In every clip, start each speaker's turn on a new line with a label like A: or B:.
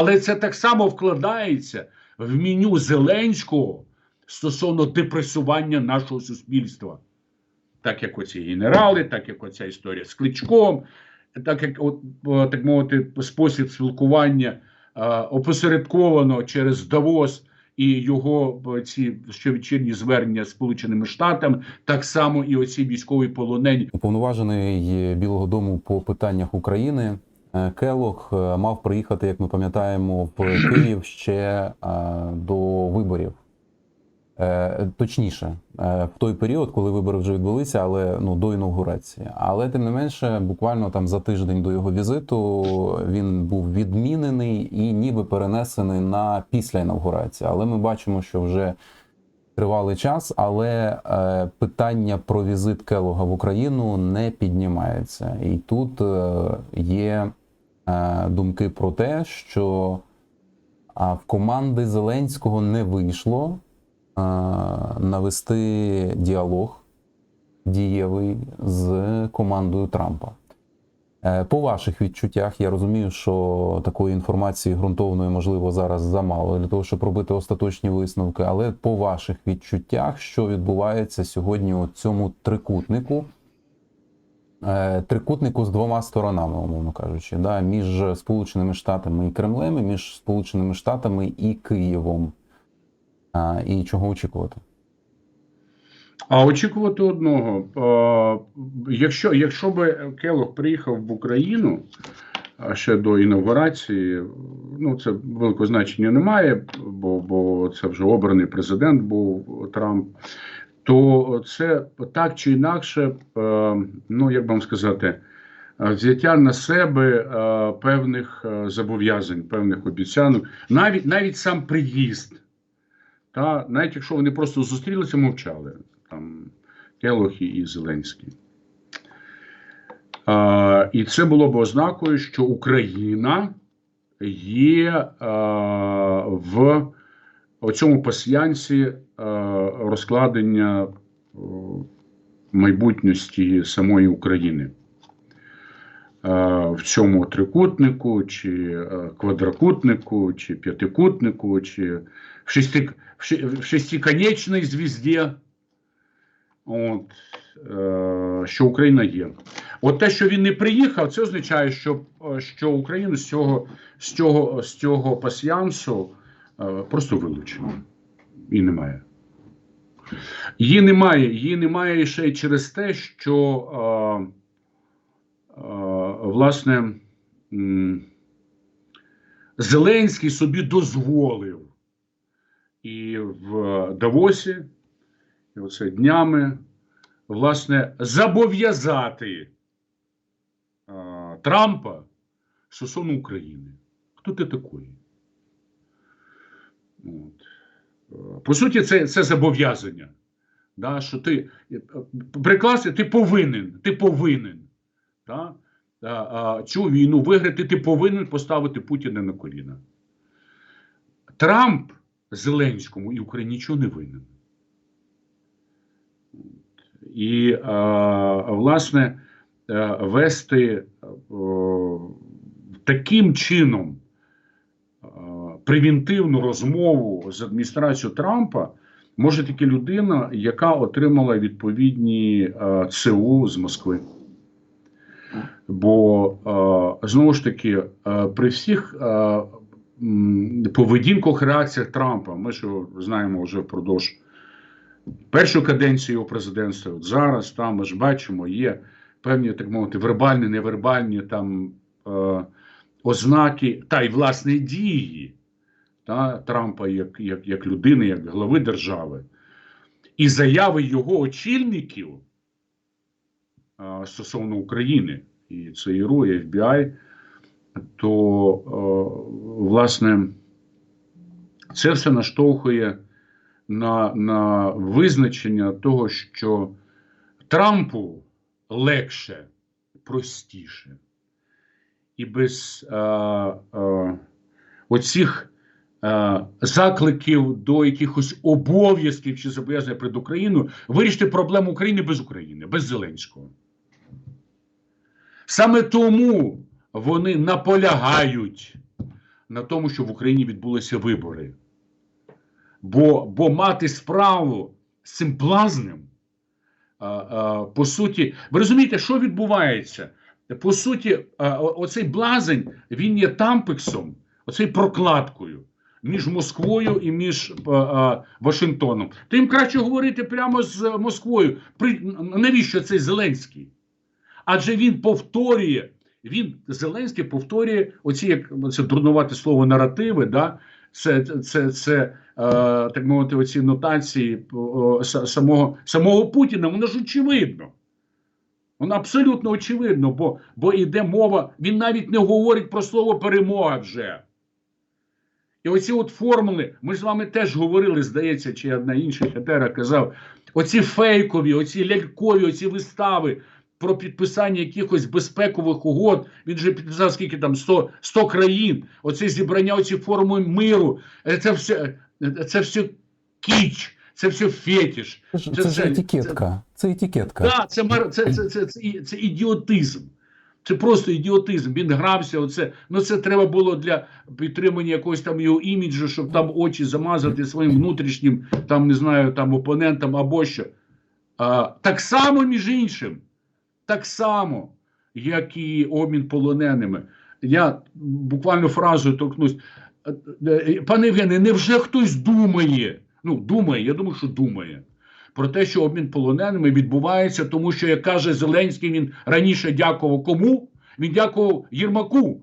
A: Але це так само вкладається в меню Зеленського стосовно депресування нашого суспільства. Так як оці генерали, так як оця історія з кличком, так як, от, е, так мовити, спосіб спілкування е, опосередковано через Давос і його е, ці щовечірні звернення з Сполученими Штатами, так само і оці військові полонені.
B: Уповноважений Білого Дому по питаннях України Келох е, мав приїхати, як ми пам'ятаємо, в Київ ще е, до виборів. Е, Точніше, е, в той період, коли вибори вже відбулися, але ну до інаугурації. Але тим не менше, буквально там за тиждень до його візиту він був відмінений і ніби перенесений на після інаугурації. Але ми бачимо, що вже тривалий час, але е, питання про візит Келога в Україну не піднімається. І тут е, є е, думки про те, що в команди Зеленського не вийшло е, навести діалог дієвий з командою Трампа. Е, По ваших відчуттях, я розумію, що такої інформації ґрунтовної, можливо, зараз замало для того, щоб робити остаточні висновки. Але по ваших відчуттях, що відбувається сьогодні у цьому трикутнику, Е, трикутнику з двома сторонами, умовно кажучи, да, між Сполученими Штатами і Кремлем, між Сполученими Штатами і Києвом. А, І чого очікувати?
A: А очікувати одного. Е, якщо, якщо би Келох приїхав в Україну а ще до інаугурації, ну це великого значення немає, бо, бо це вже обраний президент був Трамп. То це так чи інакше, е, ну як вам сказати, е, взяття на себе е, певних зобов'язань, певних обіцянок, навіть навіть сам приїзд. Та навіть якщо вони просто зустрілися, мовчали там Келох і Зеленський. А, і це було б ознакою, що Україна є а, в цьому пасьянсі а, розкладення майбутності самої України. В цьому трикутнику, чи квадрокутнику, чи п'ятикутнику, чи в, шести, в, шестиконечній звізді. От, е, що Україна є. От те, що він не приїхав, це означає, що, е, що Україну з цього, з цього, з цього пасьянсу е, просто вилучено. І немає. Її немає. Її немає ще й через те, що е, е, власне Зеленський собі дозволив і в Давосі, і оце днями, власне, зобов'язати а, Трампа стосовно України. Хто ти такий? От. Е, По суті, це, це зобов'язання. Да, що ти е, прикласти, ти повинен, ти повинен. Да? А, а, цю війну виграти, ти повинен поставити Путіна на коліна. Трамп Зеленському і Україні нічого не винен. І, е, власне, е, вести е, таким чином е, превентивну розмову з адміністрацією Трампа може тільки людина, яка отримала відповідні е, ЦУ з Москви. Бо е, знову ж таки, е, при всіх поведінках реакціях Трампа, ми ж знаємо вже впродовж першу каденцію його президентства, от зараз там ми ж бачимо, є певні, так мовити, вербальні, невербальні там ознаки та й власне дії та, Трампа як, як, як людини, як глави держави, і заяви його очільників е, стосовно України, і ЦРУ, і ФБІ, то е, власне це все наштовхує на, на визначення того, що Трампу легше, простіше. І без е, е, оцих закликів до якихось обов'язків чи зобов'язань перед Україною вирішити проблему України без України, без Зеленського. Саме тому вони наполягають на тому, що в Україні відбулися вибори. Бо, бо мати справу з цим блазнем, а, а, по суті, ви розумієте, що відбувається? По суті, а, оцей блазень він є тампексом, оцей прокладкою між Москвою і між а, а, Вашингтоном. То їм краще говорити прямо з Москвою. При, навіщо цей Зеленський? Адже він повторює, він Зеленський повторює оці, як це дурнувати слово наративи, да? це, це, це е, так мовити, оці нотації о, самого, самого Путіна, воно ж очевидно. Воно абсолютно очевидно, бо, бо йде мова, він навіть не говорить про слово перемога вже. І оці от формули, ми ж з вами теж говорили, здається, чи одна інша хетера казав, оці фейкові, оці лялькові, оці вистави про підписання якихось безпекових угод. Він же підписав скільки там 100, 100 країн. Оце зібрання, оці форми миру. Е, Це все, е, це все кіч, це все фетиш.
B: Це
A: Це
B: це ж етикетка. Це етикетка.
A: Так, це, це, це, це, це, і- це ідіотизм. Це просто ідіотизм. Він грався. Оце. Ну це треба було для підтримання якогось там його іміджу, щоб там очі замазати своїм внутрішнім, там не знаю, там опонентам або що. А, так само, між іншим, так само, як і обмін полоненими. Я буквально фразою торкнусь. Е, е, Пане Євгене, невже хтось думає? Ну, думає, я думаю, що думає. Про те, що обмін полоненими відбувається, тому що, як каже Зеленський, він раніше дякував кому? Він дякував Єрмаку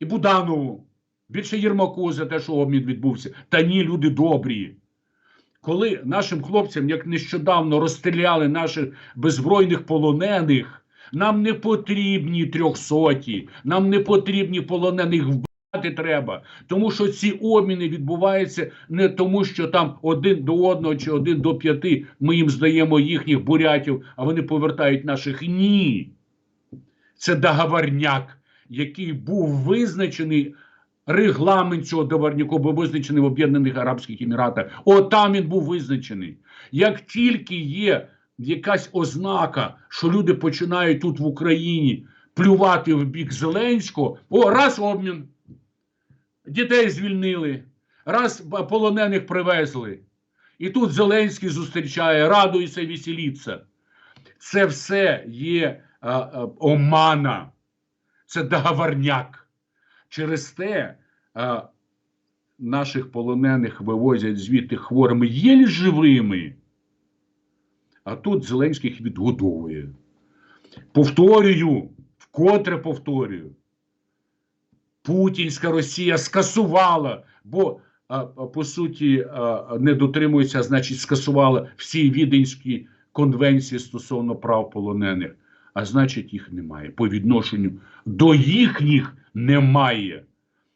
A: і Буданову. Більше Єрмаку за те, що обмін відбувся. Та ні, люди добрі. Коли нашим хлопцям, як нещодавно розстріляли наших беззбройних полонених, нам не потрібні трьохсоті, нам не потрібні полонених вбивати треба. Тому що ці обміни відбуваються не тому, що там один до одного чи один до п'яти ми їм здаємо їхніх бурятів, а вони повертають наших. Ні. Це договорняк, який був визначений. Регламент цього договорняку був визначений в Об'єднаних Арабських Еміратах. О, там він був визначений. Як тільки є якась ознака, що люди починають тут в Україні плювати в бік Зеленського, о, раз обмін, дітей звільнили, раз полонених привезли. І тут Зеленський зустрічає, радується, веселіться. Це все є а, а, омана, це договорняк. Через те а, наших полонених вивозять звідти хворими єлі живими. А тут Зеленський їх відгодовує. Повторюю, вкотре повторюю. Путінська Росія скасувала, бо по суті не дотримується, значить, скасувала всі віденські конвенції стосовно прав полонених. А значить, їх немає. По відношенню до їхніх немає.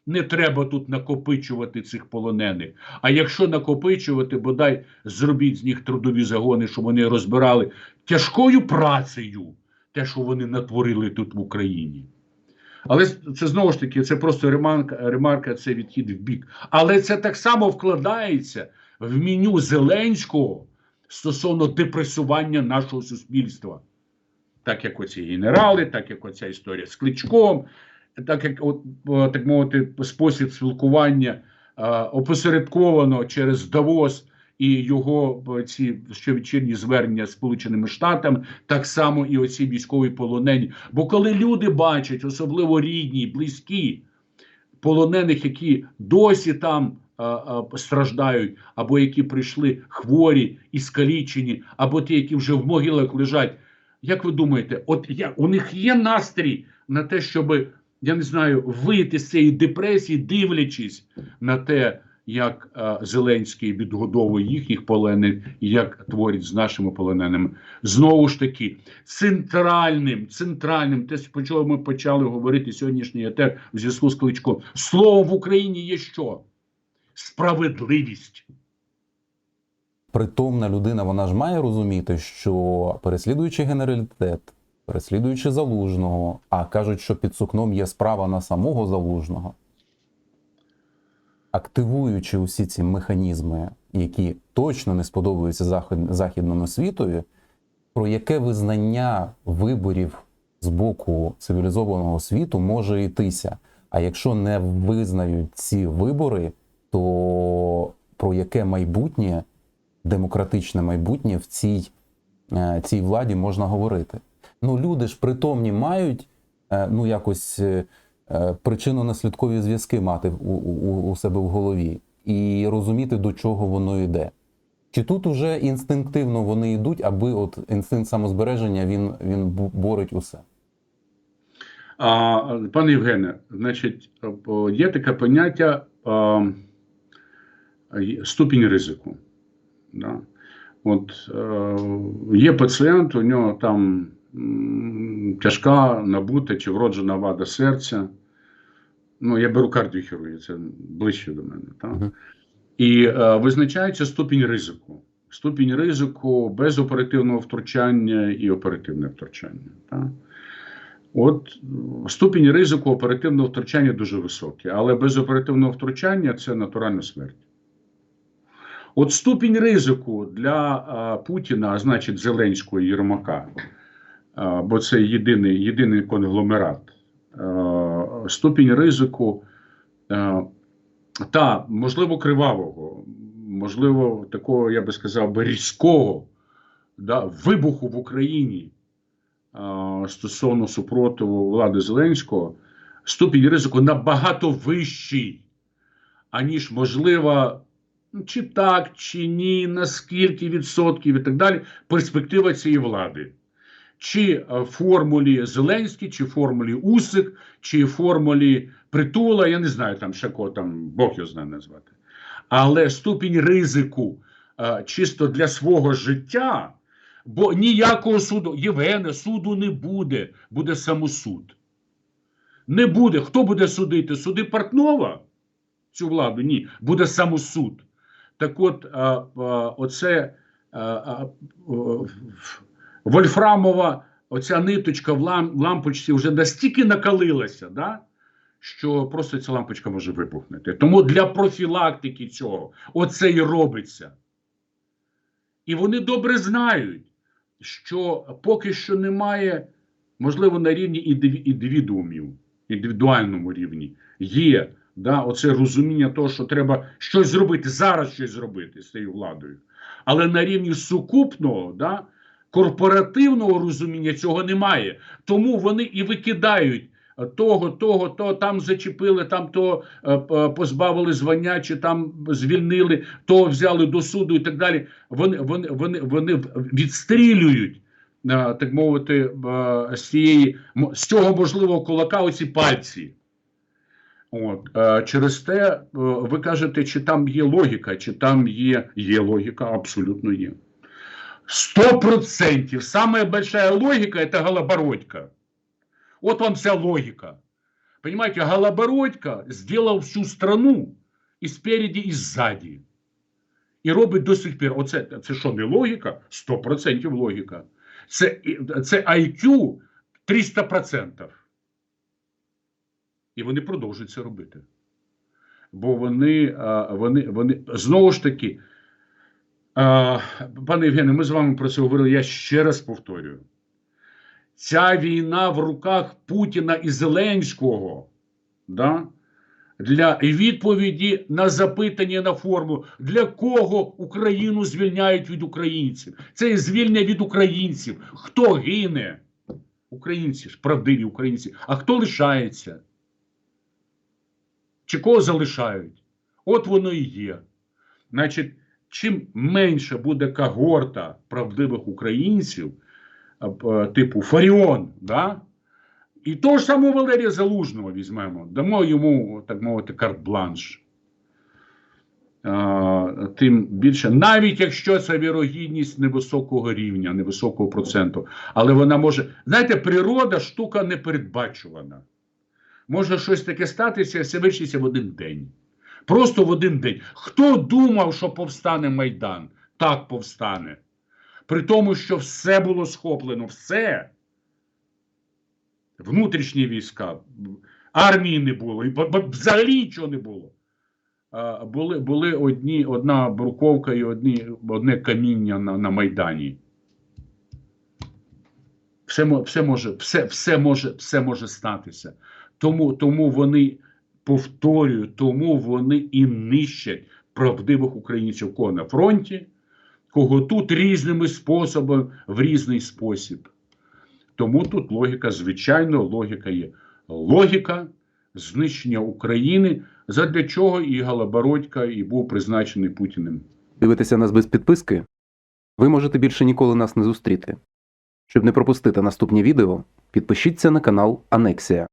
A: Не треба тут накопичувати цих полонених. А якщо накопичувати, бодай зробіть з них трудові загони, щоб вони розбирали тяжкою працею те, що вони натворили тут в Україні. Але це знову ж таки, це просто ремарка, ремарка це відхід в бік. Але це так само вкладається в меню Зеленського стосовно депресування нашого суспільства. Так як оці генерали, так як оця історія з Кличком, так як, от, так мовити, спосіб спілкування опосередковано через Давос і його ці щовечірні звернення з Сполученими Штатами, так само і оці військові полонені. Бо коли люди бачать, особливо рідні, близькі полонених, які досі там страждають, або які прийшли хворі і скалічені, або ті, які вже в могилах лежать. Як ви думаєте, от я, у них є настрій на те, щоб, я не знаю, вийти з цієї депресії, дивлячись на те, як а, Зеленський відгодовує їхніх полонених як творить з нашими полоненими. Знову ж таки, центральним, центральним, те, про чого ми почали говорити сьогоднішній етер в зв'язку з Кличком. Слово в Україні є що? Справедливість.
B: Притомна людина, вона ж має розуміти, що переслідуючи генералітет, переслідуючи залужного, а кажуть, що під сукном є справа на самого залужного, активуючи усі ці механізми, які точно не сподобаються захід- західному світові, про яке визнання виборів з боку цивілізованого світу може йтися. А якщо не визнають ці вибори, то про яке майбутнє, демократичне майбутнє в цій, е, цій владі можна говорити? Ну, люди ж притомні мають е, ну, якось е, причинно-наслідкові зв'язки мати у, у, у себе в голові і розуміти, до чого воно йде. Чи тут уже інстинктивно вони йдуть, аби от інстинкт самозбереження він, він борить усе?
A: А, пане Євгене, значить, є таке поняття а, ступінь ризику. Да? От, е, є пацієнт, у нього там тяжка набута чи вроджена вада серця. Ну, я беру кардіохірургію, це ближче до мене. Так? І е, визначається ступінь ризику. Ступінь ризику без оперативного втручання і оперативне втручання. Так? От ступінь ризику оперативного втручання дуже високий, але без оперативного втручання це натуральна смерть. От ступінь ризику для а, Путіна, а значить Зеленського і Єрмака, бо це єдиний, єдиний конгломерат. ступінь ризику та, можливо, кривавого, можливо, такого, я би сказав, різкого да, вибуху в Україні стосовно супротиву влади Зеленського, ступінь ризику набагато вищий, аніж можлива, ну, чи так, чи ні, на скільки відсотків і так далі, перспектива цієї влади. Чи е, формулі Зеленський, чи формулі Усик, чи формулі Притула, я не знаю там ще кого там Бог його знає назвати. Але ступінь ризику е, чисто для свого життя, бо ніякого суду, Євгене, суду не буде, буде самосуд. Не буде. Хто буде судити? Суди Портнова? Цю владу? Ні. Буде самосуд. Так от, а, оце Вольфрамова, оця ниточка в, лам, лампочці вже настільки накалилася, да? що просто ця лампочка може вибухнути. Тому для профілактики цього оце і робиться. І вони добре знають, що поки що немає, можливо, на рівні індиві- індивідуумів, індивідуальному рівні, є да, оце розуміння того, що треба щось зробити, зараз щось зробити з цією владою. Але на рівні сукупного, да, корпоративного розуміння цього немає. Тому вони і викидають е, того, того, то там зачепили, там то е, позбавили звання, чи там звільнили, то взяли до суду і так далі. Вони, вони, вони, вони відстрілюють. е, Так мовити, з цієї з цього можливого кулака оці пальці. От через те, ви кажете, чи там є логіка, чи там є, є логіка, абсолютно є. Сто процентов. Самая большая логика это Голобородько. Вот вам вся логика. Понимаете, Голобородько сделал всю страну и спереди, и сзади. І робить до сих пір. Оце це що не логіка? 100% логіка. Це, це IQ 300%. І вони продовжують це робити. Бо вони, вони, вони знову ж таки, пане Євгене, ми з вами про це говорили. Я ще раз повторюю. Ця війна в руках Путіна і Зеленського. Да? Для відповіді на запитання на форму, для кого Україну звільняють від українців. Це є звільнення від українців. Хто гине? Українці ж, правдиві українці. А хто лишається? Чи кого залишають? От воно і є. Значить, чим менше буде когорта правдивих українців, типу Фаріон, да? і того ж самого Валерія Залужного візьмемо, дамо йому, так мовити, карт-бланш. Тим більше, навіть якщо це вірогідність невисокого рівня, невисокого проценту, але вона може. Знаєте, природа штука непередбачувана. Може щось таке статися, все вирішиться в один день. Просто в один день. Хто думав, що повстане Майдан? Так повстане. При тому, що все було схоплено, все. Внутрішні війська, армії не було, і взагалі нічого не було. Були, були одні, одна бруковка і одні, одне каміння на, на Майдані. Все, все, може, все, все, може, все може статися. Тому, тому вони повторюю, тому вони і нищать правдивих українців кого на фронті, кого тут різними способами в різний спосіб. Тому тут логіка, звичайно, логіка є. Логіка знищення України, задля чого і Галабородька і був призначений Путіним.
B: Дивитеся нас без підписки? Ви можете більше ніколи нас не зустріти. Щоб не пропустити наступні відео, підпишіться на канал Анексія.